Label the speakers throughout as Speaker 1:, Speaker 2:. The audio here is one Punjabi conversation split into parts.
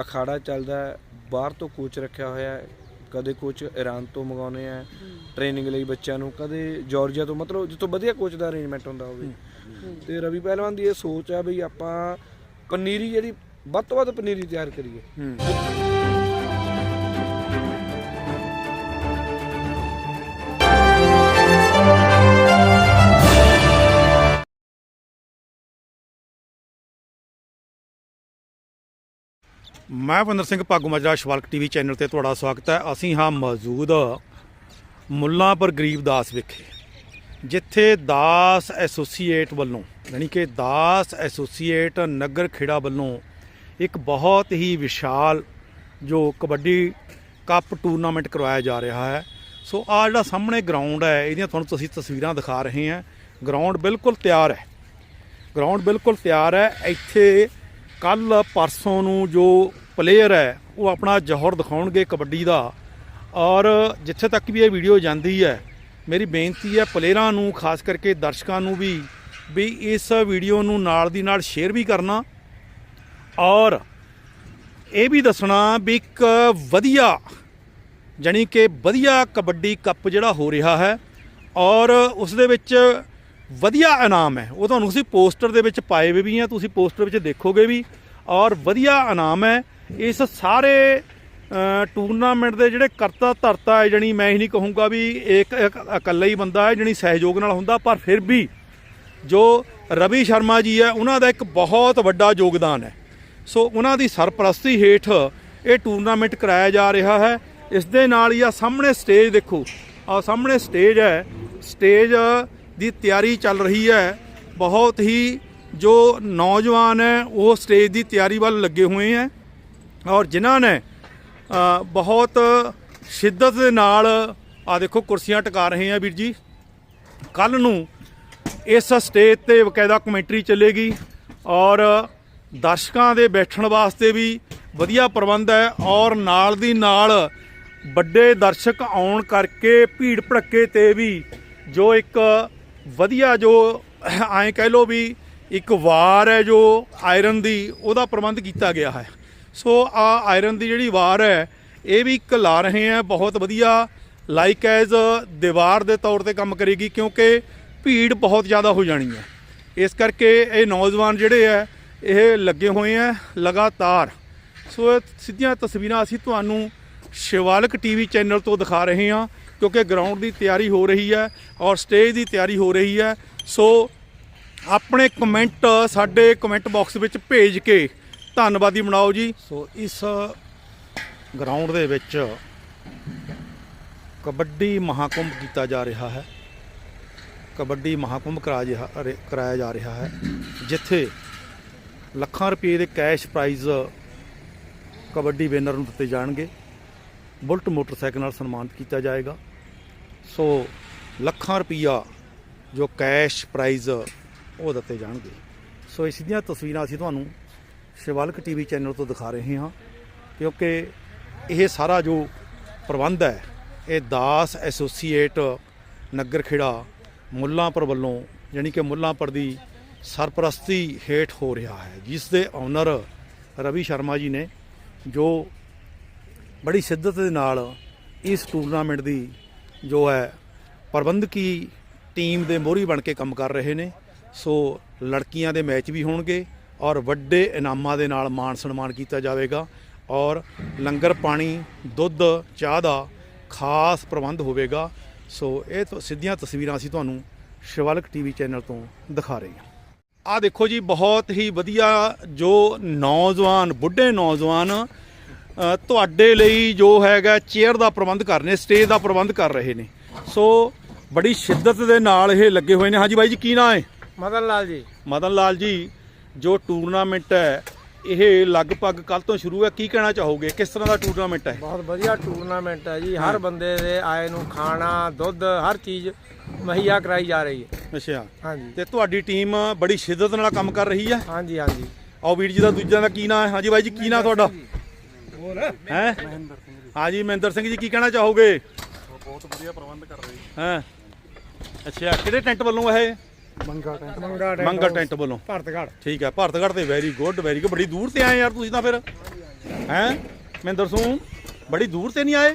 Speaker 1: ਅਖਾੜਾ ਚੱਲਦਾ ਹੈ ਬਾਹਰ ਤੋਂ ਕੋਚ ਰੱਖਿਆ ਹੋਇਆ ਹੈ ਕਦੇ ਕੋਚ ਈਰਾਨ ਤੋਂ ਮੰਗਾਉਨੇ ਆ ਟ੍ਰੇਨਿੰਗ ਲਈ ਬੱਚਿਆਂ ਨੂੰ ਕਦੇ ਜਾਰਜੀਆ ਤੋਂ ਮਤਲਬ ਜਿੱਥੋਂ ਵਧੀਆ ਕੋਚ ਦਾ ਅਰੇਂਜਮੈਂਟ ਹੁੰਦਾ ਹੋਵੇ। ਤੇ ਰਵੀ ਪਹਿਲਵਾਨ ਦੀ ਇਹ ਸੋਚ ਆ ਬਈ ਆਪਾਂ ਪਨੀਰੀ ਜਿਹੜੀ ਵੱਧ ਤੋਂ ਵੱਧ ਪਨੀਰੀ ਤਿਆਰ ਕਰੀਏ।
Speaker 2: ਮੈਂ ਭਿੰਦਰ ਸਿੰਘ ਭਾਗੂ ਮਾਜਰਾ ਸ਼ਵਾਲਕ ਟੀਵੀ ਚੈਨਲ ਤੇ ਤੁਹਾਡਾ ਸਵਾਗਤ ਹੈ। ਅਸੀਂ ਹਾਂ ਮੌਜੂਦ ਮੁੱਲਾਂ ਪਰ ਗਰੀਬ ਦਾਸ ਵਿਖੇ, ਜਿੱਥੇ ਦਾਸ ਐਸੋਸੀਏਟ ਵੱਲੋਂ, ਯਾਨੀ ਕਿ ਦਾਸ ਐਸੋਸੀਏਟ ਨਗਰ ਖੇੜਾ ਵੱਲੋਂ ਇੱਕ ਬਹੁਤ ਹੀ ਵਿਸ਼ਾਲ ਜੋ ਕਬੱਡੀ ਕੱਪ ਟੂਰਨਾਮੈਂਟ ਕਰਵਾਇਆ ਜਾ ਰਿਹਾ ਹੈ। ਸੋ ਆ ਜਿਹੜਾ ਸਾਹਮਣੇ ਗਰਾਊਂਡ ਹੈ, ਇਹਦੀਆਂ ਤੁਹਾਨੂੰ ਤੁਸੀਂ ਤਸਵੀਰਾਂ ਦਿਖਾ ਰਹੇ ਹਾਂ। ਗਰਾਊਂਡ ਬਿਲਕੁਲ ਤਿਆਰ ਹੈ। ਗਰਾਊਂਡ ਬਿਲਕੁਲ ਤਿਆਰ ਹੈ। ਇੱਥੇ ਕੱਲ ਪਰਸੋਂ ਨੂੰ ਜੋ ਪਲੇਅਰ ਹੈ, ਉਹ ਆਪਣਾ ਜੋਹਰ ਦਿਖਾਉਣਗੇ ਕਬੱਡੀ ਦਾ। ਔਰ ਜਿੱਥੇ ਤੱਕ ਵੀ ਇਹ ਵੀਡੀਓ ਜਾਂਦੀ ਹੈ, ਮੇਰੀ ਬੇਨਤੀ ਹੈ ਪਲੇਅਰਾਂ ਨੂੰ, ਖਾਸ ਕਰਕੇ ਦਰਸ਼ਕਾਂ ਨੂੰ ਵੀ ਵੀ ਇਸ ਵੀਡੀਓ ਨੂੰ ਨਾਲ ਦੀ ਨਾਲ ਸ਼ੇਅਰ ਵੀ ਕਰਨਾ। ਔਰ ਇਹ ਵੀ ਦੱਸਣਾ ਵੀ ਇੱਕ ਵਧੀਆ, ਜਾਣੀ ਕਿ ਵਧੀਆ ਕਬੱਡੀ ਕੱਪ ਜਿਹੜਾ ਹੋ ਰਿਹਾ ਹੈ। ਔਰ ਉਸ ਦੇ ਵਿੱਚ ਵਧੀਆ ਇਨਾਮ ਹੈ। ਉਹ ਤੁਹਾਨੂੰ ਅਸੀਂ ਪੋਸਟਰ ਦੇ ਵਿੱਚ ਪਾਏ ਵੀ ਆ, ਤੁਸੀਂ ਪੋਸਟਰ ਵਿੱਚ ਦੇਖੋਗੇ ਵੀ, ਔਰ ਵਧੀਆ ਇਨਾਮ ਹੈ। ਇਸ ਸਾਰੇ ਟੂਰਨਾਮੈਂਟ ਦੇ ਜਿਹੜੇ ਕਰਤਾ ਧਰਤਾ ਹੈ, ਜਣੀ ਮੈਂ ਹੀ ਨਹੀਂ ਕਹੂੰਗਾ ਵੀ ਇੱਕ ਇੱਕ ਇਕੱਲਾ ਹੀ ਬੰਦਾ ਹੈ, ਜਣੀ ਸਹਿਯੋਗ ਨਾਲ ਹੁੰਦਾ, ਪਰ ਫਿਰ ਵੀ ਜੋ ਰਵੀ ਸ਼ਰਮਾ ਜੀ ਹੈ, ਉਹਨਾਂ ਦਾ ਇੱਕ ਬਹੁਤ ਵੱਡਾ ਯੋਗਦਾਨ ਹੈ। ਸੋ ਉਹਨਾਂ ਦੀ ਸਰਪ੍ਰਸਤੀ ਹੇਠ ਇਹ ਟੂਰਨਾਮੈਂਟ ਕਰਾਇਆ ਜਾ ਰਿਹਾ ਹੈ। ਇਸ ਦੇ ਨਾਲ ਹੀ ਆ ਸਾਹਮਣੇ ਸਟੇਜ ਦੇਖੋ। ਆ ਸਾਹਮਣੇ ਸਟੇਜ ਹੈ। ਸਟੇਜ ਦੀ ਤਿਆਰੀ ਚੱਲ ਰਹੀ ਹੈ। ਬਹੁਤ ਹੀ ਜੋ ਨੌਜਵਾਨ ਹੈ, ਉਹ ਸਟੇਜ ਦੀ ਤਿਆਰੀ ਵੱਲ ਲੱਗੇ ਹੋਏ ਹੈ ਔਰ ਜਿਨ੍ਹਾਂ ਨੇ ਬਹੁਤ ਸ਼ਿੱਦਤ ਦੇ ਨਾਲ ਆ ਦੇਖੋ ਕੁਰਸੀਆਂ ਟਿਕਾ ਰਹੇ ਆ ਵੀਰ ਜੀ। ਕੱਲ ਨੂੰ ਇਸ ਸਟੇਜ ਤੇ ਬਕਾਇਦਾ ਕਮੈਂਟਰੀ ਚੱਲੇਗੀ ਔਰ ਦਰਸ਼ਕਾਂ ਦੇ ਬੈਠਣ ਵਾਸਤੇ ਵੀ ਵਧੀਆ ਪ੍ਰਬੰਧ ਹੈ ਔਰ ਨਾਲ ਦੀ ਨਾਲ ਵੱਡੇ ਦਰਸ਼ਕ ਆਉਣ ਕਰਕੇ ਭੀੜ ਭੜੱਕੇ ਤੇ ਵੀ ਜੋ ਇੱਕ ਵਧੀਆ ਜੋ, ਐਂ ਕਹਿ ਲੋ ਵੀ ਇੱਕ ਵਾਰ ਹੈ ਜੋ ਆਇਰਨ ਦੀ, ਉਹਦਾ ਪ੍ਰਬੰਧ ਕੀਤਾ ਗਿਆ ਹੈ। ਸੋ ਆ ਆਇਰਨ ਦੀ ਜਿਹੜੀ ਵਾਰ ਹੈ, ਇਹ ਵੀ ਇੱਕ ਲਾ ਰਹੇ ਆ ਬਹੁਤ ਵਧੀਆ। ਲਾਈਕ ਐਜ਼ ਦੀਵਾਰ ਦੇ ਤੌਰ ਤੇ ਕੰਮ ਕਰੇਗੀ ਕਿਉਂਕਿ ਭੀੜ ਬਹੁਤ ਜ਼ਿਆਦਾ ਹੋ ਜਾਣੀ ਹੈ। ਇਸ ਕਰਕੇ ਇਹ ਨੌਜਵਾਨ ਜਿਹੜੇ ਆ ਇਹ ਲੱਗੇ ਹੋਏ ਆ ਲਗਾਤਾਰ। ਸੋ ਇਹ ਸਿੱਧੀਆਂ ਤਸਵੀਰਾਂ ਅਸੀਂ ਤੁਹਾਨੂੰ ਸ਼ਿਵਾਲਕ ਟੀਵੀ ਚੈਨਲ ਤੋਂ ਦਿਖਾ ਰਹੇ ਹਾਂ। ਕਿਉਂਕਿ ਗਰਾਊਂਡ ਦੀ ਤਿਆਰੀ ਹੋ ਰਹੀ ਹੈ ਔਰ ਸਟੇਜ ਦੀ ਤਿਆਰੀ ਹੋ ਰਹੀ ਹੈ। ਸੋ ਆਪਣੇ ਕਮੈਂਟ ਸਾਡੇ ਕਮੈਂਟ ਬਾਕਸ ਵਿੱਚ ਭੇਜ ਕੇ ਧੰਨਵਾਦੀ ਬਣਾਓ ਜੀ। ਸੋ ਇਸ ਗਰਾਊਂਡ ਦੇ ਵਿੱਚ ਕਬੱਡੀ ਮਹਾਕੁੰਭ ਕੀਤਾ ਜਾ ਰਿਹਾ ਹੈ। ਕਬੱਡੀ ਮਹਾਕੁੰਭ ਕਰਾ ਕਰਾਇਆ ਜਾ ਰਿਹਾ ਹੈ। ਜਿੱਥੇ ਲੱਖਾਂ ਰੁਪਏ ਦੇ ਕੈਸ਼ ਪ੍ਰਾਈਜ਼ ਕਬੱਡੀ ਵਿਨਰ ਨੂੰ ਦਿੱਤੇ ਜਾਣਗੇ। ਬੁਲਟ ਮੋਟਰਸਾਈਕਲ ਨਾਲ ਸਨਮਾਨਿਤ ਕੀਤਾ ਜਾਏਗਾ। ਸੋ ਲੱਖਾਂ ਰੁਪਈਆ ਜੋ ਕੈਸ਼ ਪ੍ਰਾਈਜ਼ ਉਹ ਦਿੱਤੇ ਜਾਣਗੇ। ਸੋ ਇਸ ਦੀਆਂ ਤਸਵੀਰਾਂ ਅਸੀਂ ਤੁਹਾਨੂੰ ਸ਼ਿਵਾਲਕ ਟੀਵੀ ਚੈਨਲ ਤੋਂ ਦਿਖਾ ਰਹੇ ਹਾਂ, ਕਿਉਂਕਿ ਇਹ ਸਾਰਾ ਜੋ ਪ੍ਰਬੰਧ ਹੈ, ਇਹ ਦਾਸ ਐਸੋਸੀਏਟ ਨਗਰ ਖੇੜਾ ਮੁੱਲਾਂਪੁਰ ਵੱਲੋਂ ਯਾਨੀ ਕਿ ਮੁੱਲਾਂਪੁਰ ਦੀ ਸਰਪ੍ਰਸਤੀ ਹੇਠ ਹੋ ਰਿਹਾ ਹੈ, ਜਿਸ ਦੇ ਓਨਰ ਰਵੀ ਸ਼ਰਮਾ ਜੀ ਨੇ, ਜੋ ਬੜੀ ਸ਼ਿੱਦਤ ਦੇ ਨਾਲ ਇਸ ਟੂਰਨਾਮੈਂਟ ਦੀ ਜੋ ਹੈ ਪ੍ਰਬੰਧਕੀ ਟੀਮ ਦੇ ਮੋਹਰੀ ਬਣ ਕੇ ਕੰਮ ਕਰ ਰਹੇ ਨੇ। ਸੋ ਲੜਕੀਆਂ ਦੇ ਮੈਚ ਵੀ ਹੋਣਗੇ ਔਰ ਵੱਡੇ ਇਨਾਮਾਂ ਦੇ ਨਾਲ ਮਾਣ ਸਨਮਾਨ ਕੀਤਾ ਜਾਵੇਗਾ ਔਰ ਲੰਗਰ ਪਾਣੀ, ਦੁੱਧ, ਚਾਹ ਦਾ ਖਾਸ ਪ੍ਰਬੰਧ ਹੋਵੇਗਾ। ਸੋ ਇਹ ਤਾਂ ਸਿੱਧੀਆਂ ਤਸਵੀਰਾਂ ਅਸੀਂ ਤੁਹਾਨੂੰ ਸ਼ਿਵਾਲਕ ਟੀਵੀ ਚੈਨਲ ਤੋਂ ਦਿਖਾ ਰਹੇ ਹਾਂ। ਆ ਦੇਖੋ ਜੀ, ਬਹੁਤ ਹੀ ਵਧੀਆ ਜੋ ਨੌਜਵਾਨ, ਬੁੱਢੇ ਨੌਜਵਾਨ ਤੁਹਾਡੇ ਲਈ ਜੋ ਹੈਗਾ ਚੇਅਰ ਦਾ ਪ੍ਰਬੰਧ ਕਰ ਰਹੇ ਸਟੇਜ ਦਾ ਪ੍ਰਬੰਧ ਕਰ ਰਹੇ ਨੇ। ਸੋ ਬੜੀ ਸ਼ਿੱਦਤ ਦੇ ਨਾਲ ਇਹ ਲੱਗੇ ਹੋਏ ਨੇ। ਹਾਂਜੀ ਬਾਈ ਜੀ ਕੀ ਨਾਂ ਹੈ?
Speaker 1: ਮਦਨ ਲਾਲ ਜੀ।
Speaker 2: ਮਦਨ ਲਾਲ ਜੀ ਜੋ ਟੂਰਨਾਮੈਂਟ ਹੈ ਇਹ ਲਗਭਗ ਕੱਲ ਤੋਂ ਸ਼ੁਰੂ ਹੈ। ਕੀ ਕਹਿਣਾ ਚਾਹੋਗੇ? ਕਿਸ ਤਰ੍ਹਾਂ ਦਾ ਟੂਰਨਾਮੈਂਟ ਹੈ?
Speaker 1: ਬਹੁਤ ਵਧੀਆ ਟੂਰਨਾਮੈਂਟ ਹੈ ਜੀ। ਹਰ ਬੰਦੇ ਦੇ ਆਏ ਨੂੰ ਖਾਣਾ ਦੁੱਧ ਹਰ ਚੀਜ਼ ਮੁਹੱਈਆ ਕਰਾਈ ਜਾ ਰਹੀ ਹੈ।
Speaker 2: ਅੱਛਾ।
Speaker 1: ਹਾਂਜੀ।
Speaker 2: ਤੇ ਤੁਹਾਡੀ ਟੀਮ ਬੜੀ ਸ਼ਿੱਦਤ ਨਾਲ ਕੰਮ ਕਰ ਰਹੀ ਹੈ?
Speaker 1: ਹਾਂਜੀ ਹਾਂਜੀ।
Speaker 2: ਆਓ ਵੀਰ ਜੀ ਦਾ ਦੂਜਿਆਂ ਦਾ ਕੀ ਨਾਂ ਹੈ? ਹਾਂਜੀ ਬਾਈ ਜੀ ਕੀ ਨਾਂ ਤੁਹਾਡਾ? ਹੈ? ਹਾਂਜੀ ਮਹਿੰਦਰ ਸਿੰਘ ਜੀ ਕੀ ਕਹਿਣਾ ਚਾਹੋਗੇ?
Speaker 3: ਬਹੁਤ ਵਧੀਆ ਪ੍ਰਬੰਧ ਕਰ ਰਹੀ
Speaker 2: ਹਾਂ? ਅੱਛਾ ਕਿਹੜੇ ਟੈਂਟ ਵੱਲੋਂ ਇਹ?
Speaker 3: ਮੰਗਾ ਟੈਂਟ।
Speaker 1: ਮੰਗਾ
Speaker 2: ਮੰਗਾ ਟੈਂਟ ਵੱਲੋਂ।
Speaker 1: ਭਰਤਗੜ
Speaker 2: ਠੀਕ ਹੈ ਭਾਰਤਗੜ੍ਹ ਤੇ ਵੈਰੀ ਗੁੱਡ ਵੈਰੀ ਗੁੱਡ ਬੜੀ ਦੂਰ ਤੇ ਆਏ ਯਾਰ ਤੁਸੀਂ ਤਾਂ ਫਿਰ। ਹੈ? ਮਹਿੰਦਰ ਸਿੰਘ ਬੜੀ ਦੂਰ ਤੇ ਨਹੀਂ ਆਏ?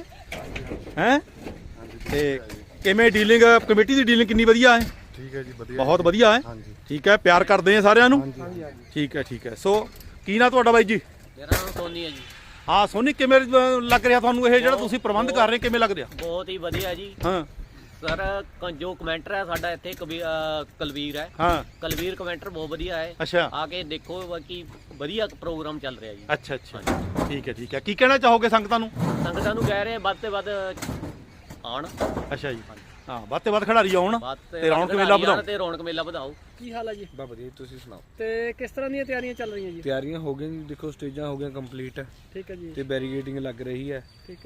Speaker 2: ਹੈ? ਤੇ ਕਿਵੇਂ ਡੀਲਿੰਗ ਕਮੇਟੀ ਦੀ ਡੀਲਿੰਗ ਕਿੰਨੀ ਵਧੀਆ ਹੈ?
Speaker 3: ਠੀਕ ਹੈ ਜੀ ਵਧੀਆ।
Speaker 2: ਬਹੁਤ ਵਧੀਆ ਹੈ। ਠੀਕ ਹੈ ਪਿਆਰ ਕਰਦੇ ਆ ਸਾਰਿਆਂ ਨੂੰ। ਠੀਕ ਹੈ ਠੀਕ ਹੈ। ਸੋ ਕੀ ਨਾ ਤੁਹਾਡਾ ਬਾਈ ਜੀ?
Speaker 4: ਮੇਰਾ ਨਾਮ ਸੋਨੀ ਹੈ ਜੀ।
Speaker 2: ਹਾਂ ਸੋਨੀ ਕਿਵੇਂ ਅਹ, ਲੱਗ ਰਿਹਾ ਤੁਹਾਨੂੰ ਇਹ ਜਿਹੜਾ ਤੁਸੀਂ ਪ੍ਰਬੰਧ ਕਰ ਰਹੇ ਕਿਵੇਂ ਲੱਗ ਰਿਹਾ?
Speaker 4: ਬਹੁਤ ਹੀ ਵਧੀਆ ਜੀ।
Speaker 2: ਹਾਂ।
Speaker 4: ਸਰ ਕ- ਜੋ ਕਮੈਂਟਰ ਹੈ ਸਾਡਾ ਇੱਥੇ ਕਬੀ- ਅਹ ਕਲਵੀਰ ਹੈ।
Speaker 2: ਹਾਂ।
Speaker 4: ਕਲਵੀਰ ਕਮੈਂਟਰ ਬਹੁਤ ਵਧੀਆ ਹੈ।
Speaker 2: ਅੱਛਾ।
Speaker 4: ਆ ਕੇ ਦੇਖੋ ਬਾਕੀ ਵਧੀਆ ਪ੍ਰੋਗਰਾਮ ਚੱਲ ਰਿਹਾ ਜੀ।
Speaker 2: ਅੱਛਾ ਅੱਛਾ। ਠੀਕ ਹੈ ਠੀਕ ਹੈ। ਕੀ ਕਹਿਣਾ ਚਾਹੋਗੇ ਸੰਗਤਾਂ ਨੂੰ?
Speaker 4: ਸੰਗਤਾਂ ਨੂੰ ਕਹਿ ਰਹੇ ਹਾਂ ਵੱਧ ਤੇ ਵੱਧ ਆਉਣ।
Speaker 2: ਅੱਛਾ ਜੀ। ਹਾਂ ਵੱਧ ਤੇ ਵੱਧ ਖਿਡਾਰੀ ਆਉਣ ਤੇ ਰੌਣਕ ਮੇਲਾ ਵਧਾਓ।
Speaker 4: ਤੇ ਰੌਣਕ ਮੇਲਾ ਵਧਾਓ।
Speaker 5: ਕੀ ਹਾਲ ਹੈ ਜੀ?
Speaker 1: ਬਾ ਵਧੀਆ ਜੀ, ਤੁਸੀਂ ਸੁਣਾਓ?
Speaker 5: ਤੇ ਕਿਸ ਤਰ੍ਹਾਂ ਦੀਆਂ ਤਿਆਰੀਆਂ ਚੱਲ ਰਹੀਆਂ ਜੀ?
Speaker 1: ਤਿਆਰੀਆਂ ਹੋ ਗਈਆਂ ਜੀ ਦੇਖੋ ਸਟੇਜਾਂ ਹੋ ਗਈਆਂ ਕੰਪਲੀਟ
Speaker 5: ਠੀਕ ਹੈ ਜੀ।
Speaker 1: ਤੇ ਬੈਰੀਗੇਡਿੰਗ ਲੱਗ ਰਹੀ ਹੈ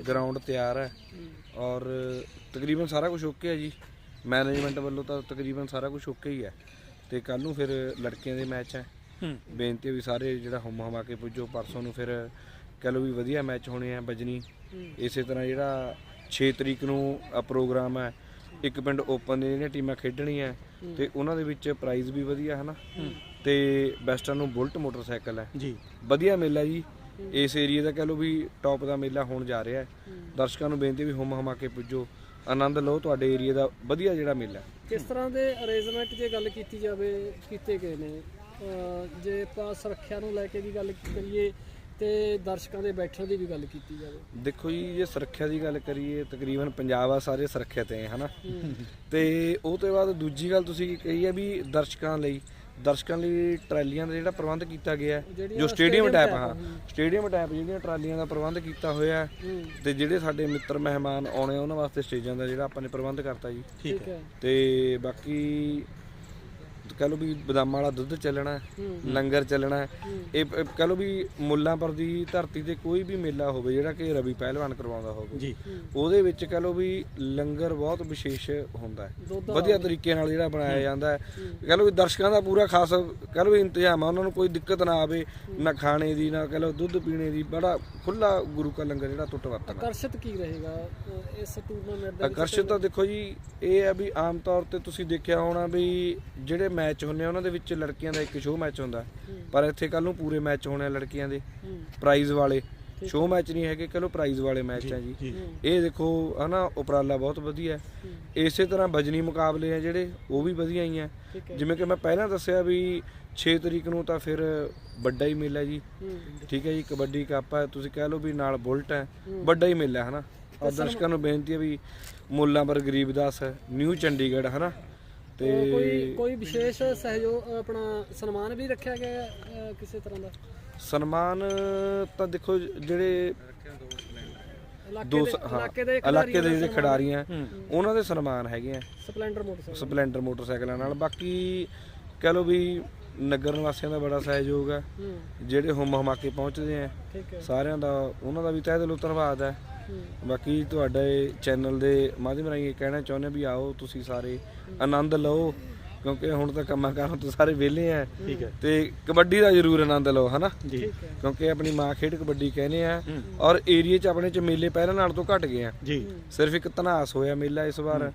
Speaker 1: ਗਰਾਊਂਡ ਤਿਆਰ ਹੈ। ਔਰ ਤਕਰੀਬਨ ਸਾਰਾ ਕੁਝ ਓਕੇ ਹੈ ਜੀ। ਮੈਨੇਜਮੈਂਟ ਵੱਲੋਂ ਤਾਂ ਤਕਰੀਬਨ ਸਾਰਾ ਕੁਝ ਓਕੇ ਹੀ ਹੈ। ਤੇ ਕੱਲ ਨੂੰ ਫਿਰ ਲੜਕੀਆਂ ਦੇ ਮੈਚ ਹੈ। ਬੇਨਤੀ ਵੀ ਸਾਰੇ ਜਿਹੜਾ ਹੁਮ ਹਮਾ ਕੇ ਪੁੱਜੋ ਪਰਸੋਂ ਨੂੰ ਫਿਰ ਕਹਿ ਲਓ ਵੀ ਵਧੀਆ ਮੈਚ ਹੋਣੇ ਆ ਬਜਨੀ ਇਸੇ ਤਰ੍ਹਾਂ ਜਿਹੜਾ 6 ਤਰੀਕ ਨੂੰ ਆ ਪ੍ਰੋਗਰਾਮ ਹੈ ਇੱਕ ਪਿੰਡ ਓਪਨ ਦੇ ਜਿਹੜੀਆਂ ਟੀਮਾਂ ਖੇਡਣੀਆਂ ਤੇ ਉਹਨਾਂ ਦੇ ਵਿੱਚ ਪ੍ਰਾਈਜ਼ ਵੀ ਵਧੀਆ ਹੈ ਨਾ। ਤੇ ਬੈਸਟਾਂ ਨੂੰ ਬੁਲਟ ਮੋਟਰਸਾਈਕਲ ਹੈ।
Speaker 2: ਜੀ।
Speaker 1: ਵਧੀਆ ਮੇਲਾ ਜੀ। ਇਸ ਏਰੀਆ ਦਾ ਕਹਿ ਲਓ ਵੀ ਟੌਪ ਦਾ ਮੇਲਾ ਹੋਣ ਜਾ ਰਿਹਾ ਹੈ। ਦਰਸ਼ਕਾਂ ਨੂੰ ਬੇਨਤੀ ਵੀ ਹੁਮ ਹਮਾ ਕੇ ਪੁੱਜੋ। ਆਨੰਦ ਲਓ ਤੁਹਾਡੇ ਏਰੀਆ ਦਾ ਵਧੀਆ ਜਿਹੜਾ ਮੇਲਾ।
Speaker 5: ਕਿਸ ਤਰ੍ਹਾਂ ਦੇ ਅਰੇਂਜਮੈਂਟ ਜੇ ਗੱਲ ਕੀਤੀ ਜਾਵੇ ਕੀਤੇ ਗਏ ਨੇ? ਜੇ ਆਪਾਂ ਸੁਰੱਖਿਆ ਨੂੰ ਲੈ ਕੇ ਵੀ ਗੱਲ ਕਰੀਏ ਤੇ ਦਰਸ਼ਕਾਂ ਦੇ ਬੈਠਣ ਦੀ ਵੀ ਗੱਲ ਕੀਤੀ ਜਾਵੇ।
Speaker 1: ਦੇਖੋ ਜੀ ਜੇ ਸੁਰੱਖਿਆ ਦੀ ਗੱਲ ਕਰੀਏ ਤਕਰੀਬਨ ਪੰਜਾਬ ਆ ਸਾਰੇ ਸੁਰੱਖਿਅਤ ਹੈ ਹਨਾ? ਤੇ ਉਹ ਤੋਂ ਬਾਅਦ ਦੂਜੀ ਗੱਲ ਤੁਸੀਂ ਕਹੀ ਹੈ ਵੀ ਦਰਸ਼ਕਾਂ ਲਈ ਦਰਸ਼ਕਾਂ ਲਈ ਟਰਾਲੀਆਂ ਦਾ ਜਿਹੜਾ ਪ੍ਰਬੰਧ ਕੀਤਾ ਗਿਆ ਜੋ ਸਟੇਡੀਅਮ ਟਾਈਪ ਹਾਂ। ਸਟੇਡੀਅਮ ਟਾਈਪ ਜਿਹੜੀਆਂ ਟਰਾਲੀਆਂ ਦਾ ਪ੍ਰਬੰਧ ਕੀਤਾ ਹੋਇਆ ਤੇ ਜਿਹੜੇ ਸਾਡੇ ਮਿੱਤਰ ਮਹਿਮਾਨ ਆਉਣੇ ਉਹਨਾਂ ਵਾਸਤੇ ਸਟੇਜਾਂ ਦਾ ਜਿਹੜਾ ਆਪਾਂ ਨੇ ਪ੍ਰਬੰਧ ਕਰਤਾ ਜੀ।
Speaker 5: ਠੀਕ ਹੈ।
Speaker 1: ਤੇ ਬਾਕੀ ਕਹ ਲਓ ਵੀ ਬਦਾਮਾਂ ਵਾਲਾ ਦੁੱਧ ਚੱਲਣਾ ਲੰਗਰ ਚੱਲਣਾ ਹੈ। ਇਹ ਕਹ ਲਓ ਵੀ ਮੁੱਲਾਂਪੁਰ ਦੀ ਧਰਤੀ ਤੇ ਕੋਈ ਵੀ ਮੇਲਾ ਹੋਵੇ ਜਿਹੜਾ ਕਿ ਰਵੀ ਪਹਿਲਵਾਨ ਕਰਵਾਉਂਦਾ ਹੋਵੇ
Speaker 2: ਜੀ।
Speaker 1: ਉਹਦੇ ਵਿੱਚ ਕਹ ਲਓ ਵੀ ਲੰਗਰ ਬਹੁਤ ਵਿਸ਼ੇਸ਼ ਹੁੰਦਾ ਹੈ। ਵਧੀਆ ਤਰੀਕੇ ਨਾਲ ਜਿਹੜਾ ਬਣਾਇਆ ਜਾਂਦਾ ਹੈ। ਕਹ ਲਓ ਵੀ ਦਰਸ਼ਕਾਂ ਦਾ ਪੂਰਾ ਖਾਸ ਕਹ ਲਓ ਵੀ ਇੰਤਜ਼ਾਮ ਆ ਉਹਨਾਂ ਨੂੰ ਕੋਈ ਦਿੱਕਤ ਨਾ ਆਵੇ ਨਾ ਖਾਣੇ ਦੀ ਨਾ ਕਹ ਲਓ ਦੁੱਧ ਪੀਣੇ ਦੀ ਬੜਾ ਖੁੱਲਾ ਗੁਰੂ ਕਾ ਲੰਗਰ ਜਿਹੜਾ ਟੁੱਟ ਵਰਤਣਾ
Speaker 5: ਆਕਰਸ਼ਿਤ ਕੀ ਰਹੇਗਾ ਇਸ ਟੂਰਨਾਮੈਂਟ ਦੇ
Speaker 1: ਆਕਰਸ਼ਿਤ ਤਾਂ ਦੇਖੋ ਜੀ ਇਹ ਹੈ ਵੀ ਆਮ ਤੌਰ ਤੇ ਤੁਸੀਂ ਦੇਖਿਆ ਹੋਣਾ ਵੀ ਜਿਹੜੇ ਮੈਚ ਹੁੰਦੇ ਆ ਉਹਨਾਂ ਦੇ ਵਿੱਚ ਲੜਕੀਆਂ ਦਾ ਇੱਕ ਸ਼ੋਅ ਮੈਚ ਹੁੰਦਾ। ਪਰ ਇੱਥੇ ਕੱਲ ਨੂੰ ਪੂਰੇ ਮੈਚ ਹੋਣੇ ਆ ਲੜਕੀਆਂ ਦੇ।
Speaker 5: ਹੂੰ।
Speaker 1: ਪ੍ਰਾਈਜ਼ ਵਾਲੇ। ਸ਼ੋਅ ਮੈਚ ਨਹੀਂ ਹੈਗੇ ਚਲੋ ਪ੍ਰਾਈਜ਼ ਵਾਲੇ ਮੈਚ ਆ ਜੀ ਇਹ ਦੇਖੋ ਹਨਾ ਉਪਰਾਲਾ ਬਹੁਤ ਵਧੀਆ। ਹੈ। ਇਸੇ ਤਰ੍ਹਾਂ ਬਜਨੀ ਮੁਕਾਬਲੇ ਆ ਜਿਹੜੇ ਉਹ ਵੀ ਵਧੀਆ ਹੀ ਆ। ਜਿਵੇਂ ਕਿ ਮੈਂ ਪਹਿਲਾਂ ਦੱਸਿਆ ਵੀ 6 ਤਰੀਕ ਨੂੰ ਤਾਂ ਫਿਰ ਵੱਡਾ ਹੀ ਮੇਲਾ ਜੀ। ਠੀਕ ਹੈ ਜੀ ਕਬੱਡੀ ਕੱਪ ਹੈ ਤੁਸੀਂ ਕਹਿ ਲਓ ਵੀ ਨਾਲ ਬੁਲਟ ਹੈ। ਵੱਡਾ ਹੀ ਮੇਲਾ ਹੈ ਹਨਾ ਔਰ ਦਰਸ਼ਕਾਂ ਨੂੰ ਬੇਨਤੀ ਹੈ ਵੀ ਮੁੱਲਾਂਪੁਰ ਗਰੀਬਦਾਸ ਨਿਊ ਚੰਡੀਗੜ੍ਹ ਹਨਾ। ਤੇ
Speaker 5: ਕੋਈ ਕੋਈ ਵਿਸ਼ੇਸ਼ ਸਹਿਯੋਗ ਆਪਣਾ ਸਨਮਾਨ ਵੀ ਰੱਖਿਆ ਗਿਆ ਹੈ, ਕਿਸੇ ਤਰ੍ਹਾਂ ਦਾ?
Speaker 1: ਸਨਮਾਨ ਤਾਂ ਦੇਖੋ ਜਿਹੜੇ
Speaker 5: ਇਲਾਕੇ
Speaker 1: ਦੋ
Speaker 5: ਦੇ
Speaker 1: ਸ- ਹਾਂ
Speaker 5: ਇਲਾਕੇ ਦੇ
Speaker 1: ਇਲਾਕੇ ਦੇ ਜਿਹੜੇ
Speaker 5: ਖਿਡਾਰੀਆਂ
Speaker 1: ਖਿਡਾਰੀ ਆ ਉਹਨਾਂ ਦੇ ਸਨਮਾਨ ਹੈਗੇ ਆ।
Speaker 5: Splendor motorcycle.
Speaker 1: ਸਪਲੈਂਡਰ ਮੋਟਰਸਾਈਕਲਾਂ ਨਾਲ। ਬਾਕੀ ਕਹਿ ਲਓ ਵੀ ਨਗਰ ਨਿਵਾਸੀਆਂ ਦਾ ਬੜਾ ਸਹਿਯੋਗ ਹੈ
Speaker 5: ਹੂੰ।
Speaker 1: ਜਿਹੜੇ ਹੁਮ ਹਮਾਕੇ ਪਹੁੰਚਦੇ ਆ
Speaker 5: ਠੀਕ ਹੈ।
Speaker 1: ਸਾਰਿਆਂ ਦਾ ਉਹਨਾਂ ਦਾ ਵੀ ਤਹਿ ਦਿਲੋਂ ਧੰਨਵਾਦ ਹੂੰ। ਬਾਕੀ ਤੁਹਾਡੇ ਚੈਨਲ ਦੇ ਮਾਧਿਅਮ ਰਾਹੀਂ ਇਹ ਕਹਿਣਾ ਚਾਹੁੰਦੇ ਵੀ ਆਓ, ਤੁਸੀਂ ਸਾਰੇ ਆਨੰਦ ਲਓ। ਕਿਉਂਕਿ ਹੁਣ ਤਾਂ ਕੰਮਾਂ ਕਾਰਾਂ ਤੋਂ ਸਾਰੇ ਵਿਹਲੇ ਆ।
Speaker 2: ਠੀਕ ਹੈ।
Speaker 1: ਤੇ ਕਬੱਡੀ ਦਾ ਜ਼ਰੂਰ ਆਨੰਦ ਲਓ ਹਨਾ?
Speaker 2: ਜੀ।
Speaker 1: ਕਿਉਂਕਿ ਆਪਣੀ ਮਾਂ ਖੇਡ ਕਬੱਡੀ ਕਹਿੰਦੇ ਆ ਔਰ ਏਰੀਆ 'ਚ ਆਪਣੇ 'ਚ ਮੇਲੇ ਪਹਿਲਾਂ ਨਾਲ ਤੋਂ ਘਟ ਗਏ ਆ।
Speaker 2: ਜੀ।
Speaker 1: ਸਿਰਫ ਇੱਕ ਧਨਾਸ ਹੋਇਆ ਮੇਲਾ ਇਸ ਵਾਰ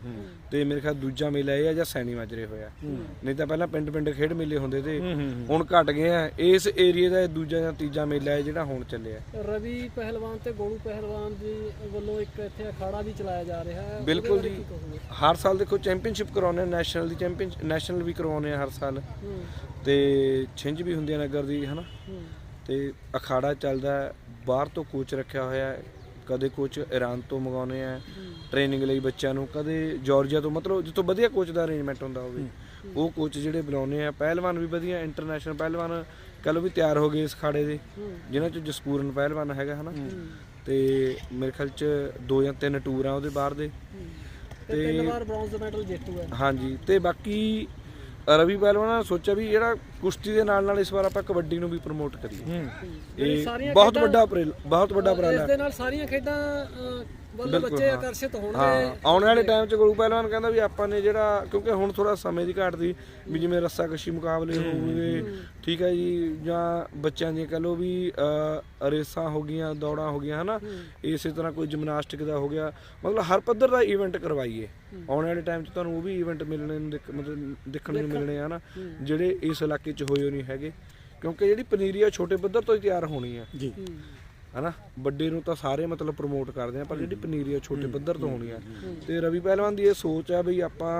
Speaker 1: ਤੇ ਮੇਰੇ ਖਿਆਲ ਦੂਜਾ ਮੇਲਾ ਇਹ ਆ ਜਾਂ ਸੈਣੀ ਮਾਜਰੇ ਹੋਇਆ। ਨਹੀਂ ਤਾਂ ਪਹਿਲਾਂ ਪਿੰਡ ਪਿੰਡ ਖੇਡ ਮੇਲੇ ਹੁੰਦੇ ਤੇ ਹੁਣ ਘਟ ਗਏ ਆ। ਇਸ ਏਰੀਆ ਦਾ ਇਹ ਦੂਜਾ ਜਾਂ ਤੀਜਾ ਮੇਲਾ ਹੈ ਜਿਹੜਾ ਹੁਣ ਚੱਲਿਆ
Speaker 5: ਰਵੀ ਪਹਿਲਵਾਨ ਤੇ ਗੋਲੂ ਪਹਿਲਵਾਨ ਜੀ ਵੱਲੋਂ ਇੱਕ ਇੱਥੇ ਅਖਾੜਾ ਵੀ ਚਲਾਇਆ ਜਾ ਰਿਹਾ ਹੈ।
Speaker 1: ਬਿਲਕੁਲ ਜੀ? ਹਰ ਸਾਲ ਦੇਖੋ ਚੈਂਪੀਅਨਸ਼ਿਪ ਕਰਾਉਂਦੇ ਨੈਸ਼ਨਲ ਦੀ ਚੈਂਪੀਅਨ ਨੈਸ਼ਨਲ ਵੀ ਕਰਵਾਉਂਦੇ ਆ ਹਰ ਸਾਲ।
Speaker 5: ਹੂੰ।
Speaker 1: ਤੇ ਛਿੰਝ ਵੀ ਹੁੰਦੀ ਆ ਨਗਰ ਦੀ ਹਨਾ?
Speaker 5: ਹੂੰ।
Speaker 1: ਤੇ ਅਖਾੜਾ ਚੱਲਦਾ ਹੈ, ਬਾਹਰ ਤੋਂ ਕੋਚ ਰੱਖਿਆ ਹੋਇਆ ਹੈ। ਕਦੇ ਕੋਚ ਈਰਾਨ ਤੋਂ ਮੰਗਾਉਨੇ ਆ। ਟ੍ਰੇਨਿੰਗ ਲਈ ਬੱਚਿਆਂ ਨੂੰ ਕਦੇ ਜਾਰਜੀਆ ਤੋਂ ਮਤਲਬ ਜਿੱਥੋਂ ਵਧੀਆ ਕੋਚ ਦਾ ਅਰੇਂਜਮੈਂਟ ਹੁੰਦਾ ਹੋਵੇ। ਉਹ ਕੋਚ ਜਿਹੜੇ ਬੁਲਾਉਨੇ ਆ ਪਹਿਲਵਾਨ ਵੀ ਵਧੀਆ ਇੰਟਰਨੈਸ਼ਨਲ ਪਹਿਲਵਾਨ ਕਹ ਲਓ ਵੀ ਤਿਆਰ ਹੋ ਗਏ ਇਸ ਖਾੜੇ ਦੇ। ਜਿਨ੍ਹਾਂ ਚ ਜਸਕੂਰਨ ਪਹਿਲਵਾਨ ਹੈਗਾ ਹਨਾ? ਤੇ ਮੇਰੇ ਖਿਆਲ ਚ ਦੋ ਜਾਂ ਤਿੰਨ ਟੂਰ ਆ ਉਹਦੇ ਬਾਹਰ ਦੇ।
Speaker 5: ਤੇ ਤਿੰਨ ਵਾਰ ਬ੍ਰੌਂਜ਼ ਮੈਡਲ ਜੇਤੂ ਹੈ।
Speaker 1: ਹਾਂਜੀ ਤੇ ਬਾਕੀ ਰਵੀ ਪਹਿਲਵਾਨ ਨੇ ਸੋਚਿਆ ਵੀ ਜਿਹੜਾ ਕੁਸ਼ਤੀ ਦੇ ਨਾਲ ਨਾਲ ਇਸ ਵਾਰ ਆਪਾਂ ਕਬੱਡੀ ਨੂੰ ਵੀ ਪ੍ਰਮੋਟ ਕਰੀਏ। ਇਹ ਬਹੁਤ ਵੱਡਾ ਬਹੁਤ ਵੱਡਾ ਉਪਰਾਲਾ
Speaker 5: ਇਸ ਦੇ ਨਾਲ ਸਾਰੀਆਂ ਖੇਡਾਂ ਵੱਲ
Speaker 1: ਬਿਲਕੁਲ,
Speaker 5: ਬੱਚੇ
Speaker 1: ਹਾਂ।
Speaker 5: ਆਕਰਸ਼ਿਤ
Speaker 1: ਹਾਂ
Speaker 5: ਹੋਣਗੇ
Speaker 1: ਆਉਣ ਵਾਲੇ ਟਾਈਮ 'ਚ ਗੁਰੂ ਪਹਿਲਵਾਨ ਕਹਿੰਦਾ ਵੀ ਆਪਾਂ ਨੇ ਜਿਹੜਾ ਕਿਉਂਕਿ ਹੁਣ ਥੋੜਾ ਸਮੇਂ ਦੀ ਘਾਟ ਦੀ ਵੀ ਜਿਵੇਂ ਰੱਸਾ ਕਸ਼ੀ ਮੁਕਾਬਲੇ ਹੋਣਗੇ ਠੀਕ ਹੈ ਜੀ ਜਾਂ ਬੱਚਿਆਂ ਦੀਆਂ ਕਹ ਲਓ ਵੀ ਅਹ, ਰੇਸਾਂ ਹੋ ਗਈਆਂ ਦੌੜਾਂ ਹੋ ਗਈਆਂ ਹਨਾ ਇਸੇ ਤਰ੍ਹਾਂ ਕੋਈ ਜਿਮਨਾਸਟਿਕ ਦਾ ਹੋ ਗਿਆ ਮਤਲਬ ਹਰ ਪੱਧਰ ਦਾ ਇਵੈਂਟ ਕਰਵਾਈਏ। ਆਉਣ ਵਾਲੇ ਟਾਈਮ 'ਚ ਤੁਹਾਨੂੰ ਉਹ ਵੀ ਇਵੈਂਟ ਮਿਲਣੇ ਨੂੰ ਦੇਖ- ਮਤਲਬ ਦੇਖਣ ਨੂੰ ਮਿਲਣੇ ਆ ਨਾ ਜਿਹੜੇ ਇਸ ਇਲਾਕੇ 'ਚ ਹੋਏ ਹੋ ਨਹੀਂ ਹੈਗੇ ਕਿਉਂਕਿ ਜਿਹੜੀ ਪਨੀਰੀ ਆ ਛੋਟੇ ਪੱਧਰ ਤੋਂ ਹੀ ਤਿਆਰ ਹੋਣੀ ਆ।
Speaker 2: ਜੀ
Speaker 5: ਹੂੰ।
Speaker 1: ਹਨਾ ਵੱਡੇ ਨੂੰ ਤਾਂ ਸਾਰੇ ਮਤਲਬ ਪ੍ਰਮੋਟ ਕਰਦੇ ਆ ਪਰ ਜਿਹੜੀ ਪਨੀਰੀ ਆ ਛੋਟੇ ਪੱਧਰ ਤੋਂ ਹੋਣੀ ਆ ਤੇ ਰਵੀ ਪਹਿਲਵਾਨ ਦੀ ਇਹ ਸੋਚ ਆ ਬਈ ਆਪਾਂ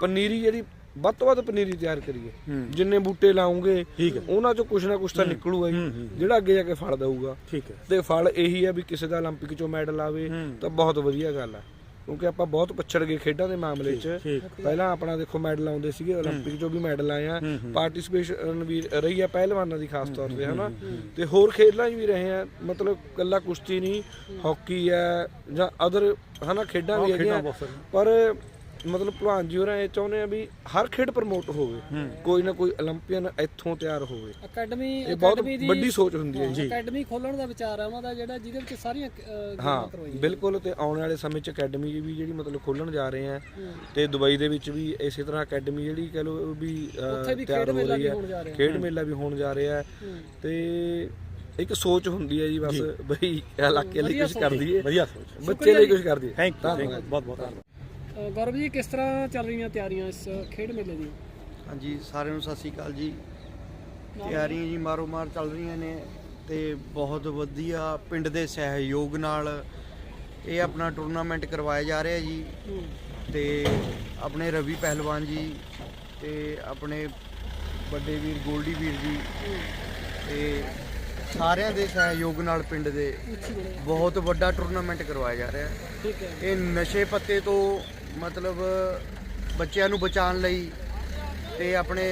Speaker 1: ਪਨੀਰੀ ਜਿਹੜੀ ਵੱਧ ਤੋਂ ਵੱਧ ਪਨੀਰੀ ਤਿਆਰ ਕਰੀਏ ਜਿੰਨੇ ਬੂਟੇ ਲਾਉਂਗੇ
Speaker 2: ਠੀਕ ਹੈ।
Speaker 1: ਉਹਨਾਂ ਚੋਂ ਕੁਛ ਨਾ ਕੁਛ ਤਾਂ ਨਿਕਲੂਗਾ ਹੀ ਜਿਹੜਾ ਅੱਗੇ ਜਾ ਕੇ ਫਲ ਦਊਗਾ
Speaker 2: ਠੀਕ ਹੈ
Speaker 1: ਤੇ ਫਲ ਇਹੀ ਆ ਵੀ ਕਿਸੇ ਦਾ 올림픽 ਚੋਂ ਮੈਡਲ ਆਵੇ ਤਾਂ ਬਹੁਤ ਵਧੀਆ ਗੱਲ ਆ ਕਿਉਂਕਿ ਆਪਾਂ ਬਹੁਤ ਪਛੜ ਗਏ ਖੇਡਾਂ ਦੇ ਮਾਮਲੇ 'ਚ
Speaker 2: ਠੀਕ।
Speaker 1: ਪਹਿਲਾਂ ਆਪਣਾ ਦੇਖੋ ਮੈਡਲ ਆਉਂਦੇ ਸੀਗੇ 올림픽 ਚੋਂ ਵੀ ਮੈਡਲ ਆਏ ਆ ਪਾਰਟਿਸਿਪੇਸ਼ਨ ਵੀ ਰਹੀ ਆ ਪਹਿਲਵਾਨਾਂ ਦੀ ਖਾਸ ਤੌਰ ਤੇ ਹਨਾ ਤੇ ਹੋਰ ਖੇਡਾਂ 'ਚ ਵੀ ਰਹੇ ਆ ਮਤਲਬ ਕੱਲਾ ਕੁਸ਼ਤੀ ਨਹੀਂ ਹਾਕੀ ਆ ਜਾਂ ਅਦਰ ਹਨਾ ਖੇਡਾਂ ਵੀ
Speaker 2: ਹਾਂ, ਖੇਡਾਂ
Speaker 1: ਹੈਗੀਆਂ
Speaker 2: ਬਹੁਤ ਸਾਰੀਆਂ।
Speaker 1: ਪਰ ਮਤਲਬ ਭਲਵਾਨ ਜੀ ਹੋਰਾਂ ਇਹ ਚਾਹੁੰਦੇ ਆ ਵੀ ਹਰ ਖੇਡ ਪ੍ਰਮੋਟ ਹੋਵੇ। ਕੋਈ ਨਾ ਕੋਈ 올림픽ਨ ਇੱਥੋਂ ਤਿਆਰ ਹੋਵੇ।
Speaker 5: ਅਕੈਡਮੀ
Speaker 1: ਇਹ ਬਹੁਤ ਵੱਡੀ ਸੋਚ ਹੁੰਦੀ ਹੈ ਜੀ।
Speaker 5: ਅਕੈਡਮੀ ਖੋਲਣ ਦਾ ਵਿਚਾਰ ਆ ਉਹਨਾਂ ਜਿਹੜਾ ਜਿਹਦੇ ਵਿੱਚ ਸਾਰੀਆਂ
Speaker 1: ਹਾਂ ਬਿਲਕੁਲ ਤੇ ਆਉਣ ਵਾਲੇ ਸਮੇਂ 'ਚ ਅਕੈਡਮੀ ਵੀ ਜਿਹੜੀ ਮਤਲਬ ਖੋਲਣ ਜਾ ਰਹੇ ਆ ਤੇ ਦੁਬਈ ਦੇ ਵਿੱਚ ਵੀ ਇਸੇ ਤਰ੍ਹਾਂ ਅਕੈਡਮੀ ਜਿਹੜੀ ਕਹ ਲੋ ਵੀ ਤਿਆਰ ਹੋ ਰਹੀ ਹੈ। ਖੇਡ ਮੇਲਾ ਵੀ ਹੋਣ ਜਾ ਰਿਹਾ ਤੇ ਇੱਕ ਸੋਚ ਹੁੰਦੀ ਹੈ ਜੀ ਬਸ ਬਈ ਇਲਾਕੇ ਲਈ ਕੁਝ ਕਰ ਦਈਏ।
Speaker 2: ਵਧੀਆ
Speaker 1: ਬੱਚੇ ਲਈ ਕੁਝ ਕਰ ਦਈਏ।
Speaker 2: ਥੈਂਕ ਯੂ ਬਹੁਤ ਬਹੁਤ
Speaker 5: ਗੌਰਵ ਜੀ ਕਿਸ ਤਰ੍ਹਾਂ ਚੱਲ ਰਹੀਆਂ ਤਿਆਰੀਆਂ ਇਸ ਖੇਡ ਮੇਲੇ ਦੀਆਂ?
Speaker 6: ਹਾਂਜੀ ਸਾਰਿਆਂ ਨੂੰ ਸਤਿ ਸ਼੍ਰੀ ਅਕਾਲ ਜੀ। ਤਿਆਰੀਆਂ ਜੀ ਮਾਰੋ ਮਾਰ ਚੱਲ ਰਹੀਆਂ ਨੇ ਤੇ ਬਹੁਤ ਵਧੀਆ ਪਿੰਡ ਦੇ ਸਹਿਯੋਗ ਨਾਲ ਇਹ ਆਪਣਾ ਟੂਰਨਾਮੈਂਟ ਕਰਵਾਇਆ ਜਾ ਰਿਹਾ ਜੀ। ਤੇ ਆਪਣੇ ਰਵੀ ਪਹਿਲਵਾਨ ਜੀ ਤੇ ਆਪਣੇ ਵੱਡੇ ਵੀਰ ਗੋਲਡੀ ਵੀਰ ਜੀ ਤੇ ਸਾਰਿਆਂ ਦੇ ਸਹਿਯੋਗ ਨਾਲ ਪਿੰਡ ਦੇ ਬਹੁਤ ਵੱਡਾ ਟੂਰਨਾਮੈਂਟ ਕਰਵਾਇਆ ਜਾ ਰਿਹਾ। ਹੈ। ਇਹ ਨਸ਼ੇ ਪੱਤੇ ਤੋਂ ਮਤਲਬ ਬੱਚਿਆਂ ਨੂੰ ਬਚਾਉਣ ਲਈ ਤੇ ਆਪਣੇ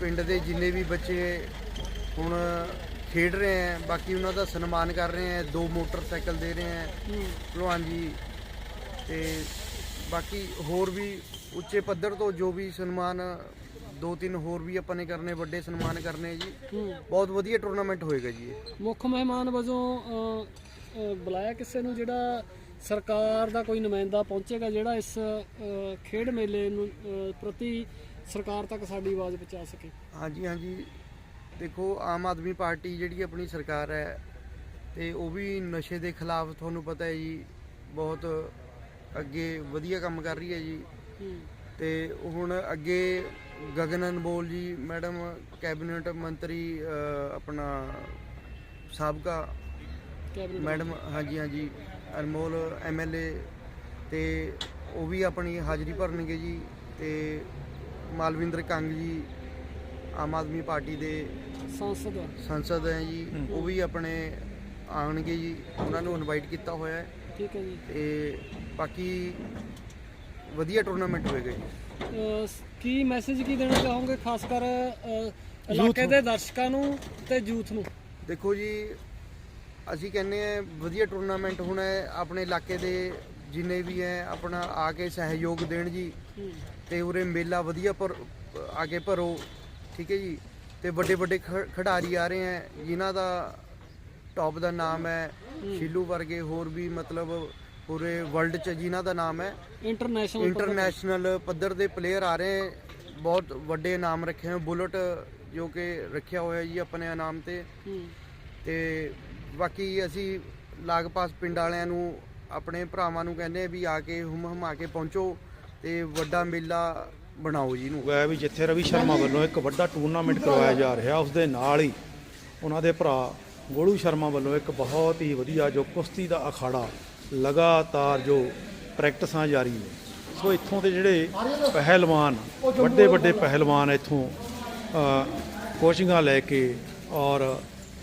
Speaker 6: ਪਿੰਡ ਦੇ ਜਿੰਨੇ ਵੀ ਬੱਚੇ ਹੁਣ ਖੇਡ ਰਹੇ ਹੈ, ਬਾਕੀ ਉਹਨਾਂ ਦਾ ਸਨਮਾਨ ਕਰ ਰਹੇ ਹੈ, ਦੋ ਮੋਟਰਸਾਈਕਲ ਦੇ ਰਹੇ ਹੈ, ਭਲਵਾਨ ਜੀ ਤੇ ਬਾਕੀ ਹੋਰ ਵੀ ਉੱਚੇ ਪੱਧਰ ਤੋਂ ਜੋ ਵੀ ਸਨਮਾਨ, ਦੋ ਤਿੰਨ ਹੋਰ ਵੀ ਆਪਾਂ ਨੇ ਕਰਨੇ, ਵੱਡੇ ਸਨਮਾਨ ਕਰਨੇ ਜੀ, ਬਹੁਤ ਵਧੀਆ ਟੂਰਨਾਮੈਂਟ ਹੋਏਗਾ ਜੀ
Speaker 5: ਮੁੱਖ ਮਹਿਮਾਨ ਵਜੋਂ ਬੁਲਾਇਆ ਕਿਸੇ ਨੂੰ ਜਿਹੜਾ ਸਰਕਾਰ ਦਾ ਕੋਈ ਨੁਮਾਇੰਦਾ ਪਹੁੰਚੇਗਾ ਜਿਹੜਾ ਇਸ ਖੇਡ ਮੇਲੇ ਨੂੰ ਪ੍ਰਤੀ ਸਰਕਾਰ ਤੱਕ ਸਾਡੀ ਆਵਾਜ਼ ਪਹੁੰਚਾ ਸਕੇ?
Speaker 6: ਹਾਂਜੀ ਹਾਂਜੀ। ਦੇਖੋ ਆਮ ਆਦਮੀ ਪਾਰਟੀ ਜਿਹੜੀ ਆਪਣੀ ਸਰਕਾਰ ਹੈ ਤੇ ਉਹ ਵੀ ਨਸ਼ੇ ਦੇ ਖਿਲਾਫ ਤੁਹਾਨੂੰ ਪਤਾ ਹੈ ਜੀ ਬਹੁਤ ਅੱਗੇ ਵਧੀਆ ਕੰਮ ਕਰ ਰਹੀ ਹੈ ਜੀ। ਤੇ ਹੁਣ ਅੱਗੇ ਗਗਨ ਅਨਮੋਲ ਜੀ ਮੈਡਮ ਕੈਬਨਿਟ ਮੰਤਰੀ ਆਪਣਾ ਸਾਬਕਾ ਮੈਡਮ ਹਾਂਜੀ ਹਾਂਜੀ। ਅਨਮੋਲ ਐਮਐਲਏ ਤੇ ਉਹ ਵੀ ਆਪਣੀ ਹਾਜ਼ਰੀ ਭਰਨਗੇ ਜੀ ਤੇ ਮਾਲਵਿੰਦਰ ਕੰਗ ਜੀ ਆਮ ਆਦਮੀ ਪਾਰਟੀ ਦੇ
Speaker 5: ਸੰਸਦ
Speaker 6: ਸੰਸਦ ਹੈ ਜੀ ਉਹ ਵੀ ਆਪਣੇ ਆਉਣਗੇ ਜੀ ਉਹਨਾਂ ਨੂੰ ਇਨਵਾਈਟ ਕੀਤਾ ਹੋਇਆ ਹੈ।
Speaker 5: ਠੀਕ ਹੈ ਜੀ।
Speaker 6: ਤੇ ਬਾਕੀ ਵਧੀਆ ਟੂਰਨਾਮੈਂਟ ਹੋਏਗਾ ਜੀ।
Speaker 5: ਕੀ ਮੈਸੇਜ ਕੀ ਦੇਣਾ ਚਾਹੋਗੇ ਖਾਸ ਕਰ ਇਲਾਕੇ ਦੇ ਦਰਸ਼ਕਾਂ ਨੂੰ ਤੇ ਯੂਥ ਨੂੰ?
Speaker 6: ਦੇਖੋ ਜੀ ਅਸੀਂ ਕਹਿੰਦੇ ਆ ਵਧੀਆ ਟੂਰਨਾਮੈਂਟ ਹੋਣਾ ਹੈ ਆਪਣੇ ਇਲਾਕੇ ਦੇ ਜਿੰਨੇ ਵੀ ਹੈ ਆਪਣਾ ਆ ਕੇ ਸਹਿਯੋਗ ਦੇਣ ਜੀ। ਤੇ ਉਰੇ ਮੇਲਾ ਵਧੀਆ ਪਰ ਆ ਕੇ ਭਰੋ ਠੀਕ ਹੈ ਜੀ। ਤੇ ਵੱਡੇ ਵੱਡੇ ਖਿਡਾਰੀ ਆ ਰਹੇ ਹੈ ਜਿਨ੍ਹਾਂ ਦਾ ਟੌਪ ਦਾ ਨਾਮ ਹੈ ਸ਼ਿਲੂ ਵਰਗੇ ਹੋਰ ਵੀ ਮਤਲਬ ਪੂਰੇ ਵਰਲਡ 'ਚ ਜਿਨ੍ਹਾਂ ਦਾ ਨਾਮ ਹੈ।
Speaker 5: ਇੰਟਰਨੈਸ਼ਨਲ
Speaker 6: ਇੰਟਰਨੈਸ਼ਨਲ ਪੱਧਰ ਦੇ ਪਲੇਅਰ ਆ ਰਹੇ ਬਹੁਤ ਵੱਡੇ ਨਾਮ ਰੱਖੇ ਹੋਏ ਬੁਲਟ ਜੋ ਕਿ ਰੱਖਿਆ ਹੋਇਆ ਜੀ ਆਪਣੇ ਨਾਮ ਤੇ। ਤੇ ਬਾਕੀ ਅਸੀਂ ਲਾਗਪਾਸ ਪਿੰਡ ਵਾਲਿਆਂ ਨੂੰ, ਆਪਣੇ ਭਰਾਵਾਂ ਨੂੰ ਕਹਿੰਦੇ ਵੀ ਆ ਕੇ ਹੁਮ ਹਮਾ ਕੇ ਪਹੁੰਚੋ ਤੇ ਵੱਡਾ ਮੇਲਾ ਬਣਾਓ ਜੀ ਨੂੰ
Speaker 2: ਹੈ ਵੀ ਜਿੱਥੇ ਰਵੀ ਸ਼ਰਮਾ ਵੱਲੋਂ ਇੱਕ ਵੱਡਾ ਟੂਰਨਾਮੈਂਟ ਕਰਵਾਇਆ ਜਾ ਰਿਹਾ, ਉਸ ਦੇ ਨਾਲ ਹੀ ਉਹਨਾਂ ਦੇ ਭਰਾ ਗੋਲੂ ਸ਼ਰਮਾ ਵੱਲੋਂ ਇੱਕ ਬਹੁਤ ਹੀ ਵਧੀਆ ਜੋ ਕੁਸ਼ਤੀ ਦਾ ਅਖਾੜਾ ਲਗਾਤਾਰ ਜੋ ਪ੍ਰੈਕਟਿਸਾਂ ਜਾਰੀ ਨੇ। ਸੋ ਇੱਥੋਂ ਦੇ ਜਿਹੜੇ ਪਹਿਲਵਾਨ, ਵੱਡੇ ਵੱਡੇ ਪਹਿਲਵਾਨ ਇੱਥੋਂ ਕੋਚਿੰਗਾਂ ਲੈ ਕੇ ਔਰ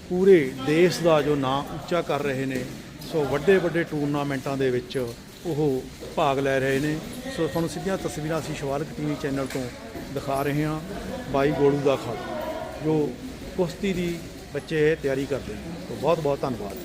Speaker 2: ਪੂਰੇ ਦੇਸ਼ ਦਾ ਜੋ ਨਾਂ ਉੱਚਾ ਕਰ ਰਹੇ ਨੇ, ਸੋ ਵੱਡੇ ਵੱਡੇ ਟੂਰਨਾਮੈਂਟਾਂ ਦੇ ਵਿੱਚ ਉਹ ਭਾਗ ਲੈ ਰਹੇ ਨੇ। ਸੋ ਤੁਹਾਨੂੰ ਸਿੱਧੀਆਂ ਤਸਵੀਰਾਂ ਅਸੀਂ ਸ਼ਿਵਾਲਕ ਟੀਵੀ ਚੈਨਲ ਤੋਂ ਦਿਖਾ ਰਹੇ ਹਾਂ। ਬਾਈ ਗੋਲੂ ਦਾ ਖੜ ਜੋ ਕੁਸ਼ਤੀ ਦੀ ਬੱਚੇ ਇਹ ਤਿਆਰੀ ਕਰਦੇ ਨੇ। ਸੋ ਬਹੁਤ ਬਹੁਤ ਧੰਨਵਾਦ।